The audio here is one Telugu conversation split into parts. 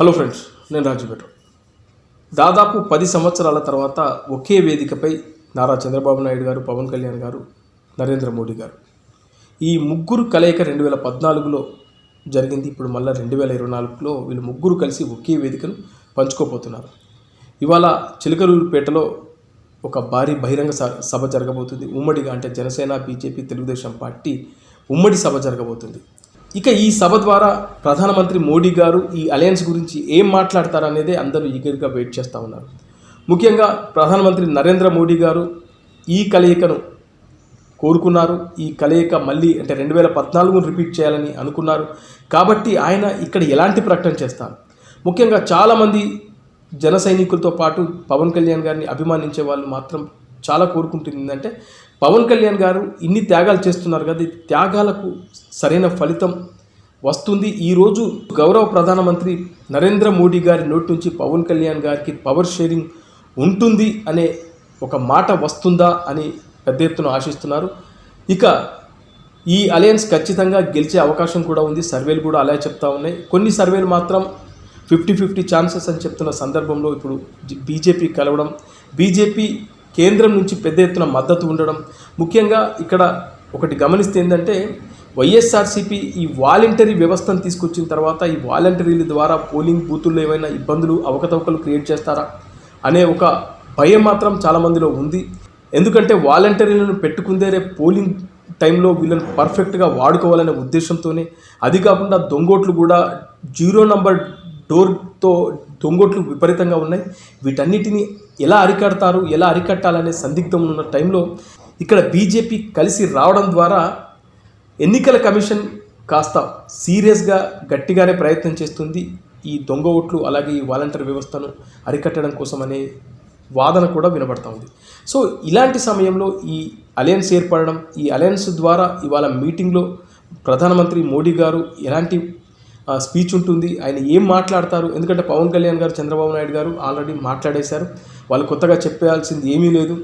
హలో ఫ్రెండ్స్ నేను రాజుపేట దాదాపు పది సంవత్సరాల తర్వాత ఒకే వేదికపై నారా చంద్రబాబు నాయుడు గారు పవన్ కళ్యాణ్ గారు నరేంద్ర మోడీ గారు. ఈ ముగ్గురు కలయిక రెండు వేల పద్నాలుగులో జరిగింది. ఇప్పుడు మళ్ళీ రెండు వేల ఇరవై నాలుగులో వీళ్ళు ముగ్గురు కలిసి ఒకే వేదికను పంచుకోపోతున్నారు ఇవాళ చిలకలూరుపేటలో ఒక భారీ బహిరంగ సభ జరగబోతుంది. ఉమ్మడిగా అంటే జనసేన బీజేపీ తెలుగుదేశం పార్టీ ఉమ్మడి సభ జరగబోతుంది. ఇక ఈ సభ ద్వారా ప్రధానమంత్రి మోడీ గారు ఈ అలయన్స్ గురించి ఏం మాట్లాడతారనేదే అందరూ ఈగర్గా వెయిట్ చేస్తూ ఉన్నారు. ముఖ్యంగా ప్రధానమంత్రి నరేంద్ర మోడీ గారు ఈ కలయికను కోరుకున్నారు. ఈ కలయిక మళ్ళీ అంటే రెండు వేల పద్నాలుగును రిపీట్ చేయాలని అనుకున్నారు. కాబట్టి ఆయన ఇక్కడ ఎలాంటి ప్రకటన చేస్తారు? ముఖ్యంగా చాలామంది జన సైనికులతో పాటు పవన్ కళ్యాణ్ గారిని అభిమానించే వాళ్ళు మాత్రం చాలా కోరుకుంటుంది ఏంటంటే పవన్ కళ్యాణ్ గారు ఇన్ని త్యాగాలు చేస్తున్నారు కదా త్యాగాలకు సరైన ఫలితం వస్తుంది. ఈరోజు గౌరవ ప్రధానమంత్రి నరేంద్ర మోడీ గారి నోటి నుంచి పవన్ కళ్యాణ్ గారికి పవర్ షేరింగ్ ఉంటుంది అనే ఒక మాట వస్తుందా అని పెద్ద ఎత్తున ఆశిస్తున్నారు. ఇక ఈ అలయన్స్ ఖచ్చితంగా గెలిచే అవకాశం కూడా ఉంది. సర్వేలు కూడా అలా చెప్తా ఉన్నాయి. కొన్ని సర్వేలు మాత్రం ఫిఫ్టీ ఫిఫ్టీ ఛాన్సెస్ అని చెప్తున్న సందర్భంలో ఇప్పుడు బీజేపీ కలవడం. బీజేపీ కేంద్రం నుంచి పెద్ద ఎత్తున మద్దతు ఉండడం. ముఖ్యంగా ఇక్కడ ఒకటి గమనిస్తే ఏంటంటే వైఎస్ఆర్సీపీ ఈ వాలంటరీ వ్యవస్థను తీసుకొచ్చిన తర్వాత ఈ వాలంటరీల ద్వారా పోలింగ్ బూతుల్లో ఏమైనా ఇబ్బందులు అవకతవకలు క్రియేట్ చేస్తారా అనే ఒక భయం మాత్రం చాలామందిలో ఉంది. ఎందుకంటే వాలంటరీలను పెట్టుకుందే రేపు పోలింగ్ టైంలో వీళ్ళని పర్ఫెక్ట్గా వాడుకోవాలనే ఉద్దేశంతోనే. అది కాకుండా దొంగోట్లు కూడా జీరో నంబర్ డోర్తో దొంగోట్లు విపరీతంగా ఉన్నాయి. వీటన్నిటిని ఎలా అరికడతారు ఎలా అరికట్టాలనే సందిగ్ధం ఉన్న టైంలో ఇక్కడ బీజేపీ కలిసి రావడం ద్వారా ఎన్నికల కమిషన్ కాస్త సీరియస్గా గట్టిగానే ప్రయత్నం చేస్తుంది. ఈ దొంగ ఓట్లు అలాగే ఈ వాలంటీర్ వ్యవస్థను అరికట్టడం కోసం అనే వాదన కూడా వినబడతా ఉంది. సో ఇలాంటి సమయంలో ఈ అలయన్స్ ఏర్పడడం ఈ అలయన్స్ ద్వారా ఇవాళ మీటింగ్లో ప్రధానమంత్రి మోడీ గారు ఎలాంటి స్పీచ్ ఉంటుంది. ఆయన ఏం మాట్లాడతారు? ఎందుకంటే పవన్ కళ్యాణ్ గారు చంద్రబాబు నాయుడు గారు ఆల్రెడీ మాట్లాడేశారు. వాళ్ళు కొత్తగా చెప్పాల్సింది ఏమీ లేదు.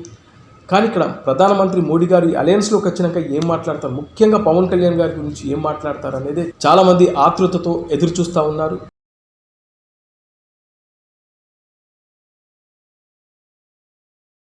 కానీ ఇక్కడ ప్రధానమంత్రి మోడీ గారు ఈ అలయన్స్లోకి వచ్చినాక ఏం మాట్లాడతారు? ముఖ్యంగా పవన్ కళ్యాణ్ గారి గురించి ఏం మాట్లాడతారు అనేది చాలామంది ఆతృతతో ఎదురు చూస్తూ ఉన్నారు.